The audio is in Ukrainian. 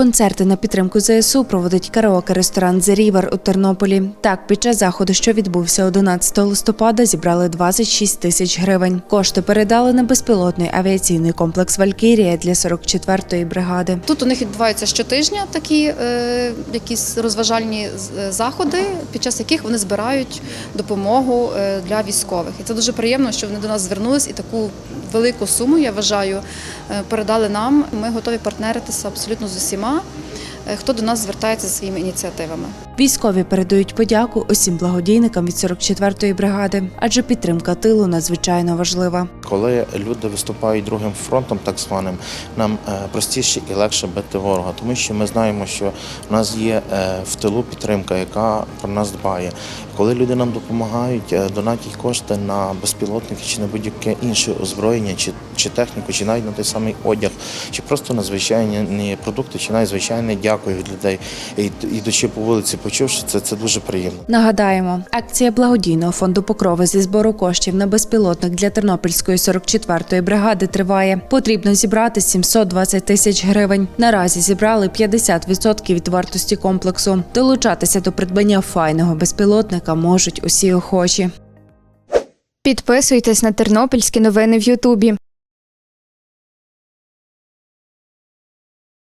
Концерти на підтримку ЗСУ проводить караоке-ресторан «The River» у Тернополі. Так, під час заходу, що відбувся 11 листопада, зібрали 26 тисяч гривень. Кошти передали на безпілотний авіаційний комплекс «Валькірія» для 44-ї бригади. Тут у них відбуваються щотижня такі е, якісь розважальні е, заходи, під час яких вони збирають допомогу е, для військових. І це дуже приємно, що вони до нас звернулись і таку велику суму, я вважаю, е, передали нам. Ми готові партнеритися абсолютно з усіма, е, хто до нас звертається зі своїми ініціативами. Військові передають подяку усім благодійникам від 44-ї бригади, адже підтримка тилу надзвичайно важлива. Коли люди виступають другим фронтом, так званим, нам е, простіше і легше бити ворога, тому що ми знаємо, що в нас є е, в тилу підтримка, яка про нас дбає. Коли люди нам допомагають, е, донатять кошти на безпілотники чи на будь-яке інше озброєння, чи, чи техніку, чи навіть на той самий одяг, чи просто на звичайні продукти, чи навіть звичайне дякую людей. І, ідучи по вулиці, почувши це, це дуже приємно. Нагадаємо, акція благодійного фонду Покрови зі збору коштів на безпілотник для Тернопільської 44-ї бригади триває. Потрібно зібрати 720 тисяч гривень. Наразі зібрали 50% від вартості комплексу. Долучатися до придбання файного безпілотника можуть усі охочі. Підписуйтесь на тернопільські новини в Ютубі.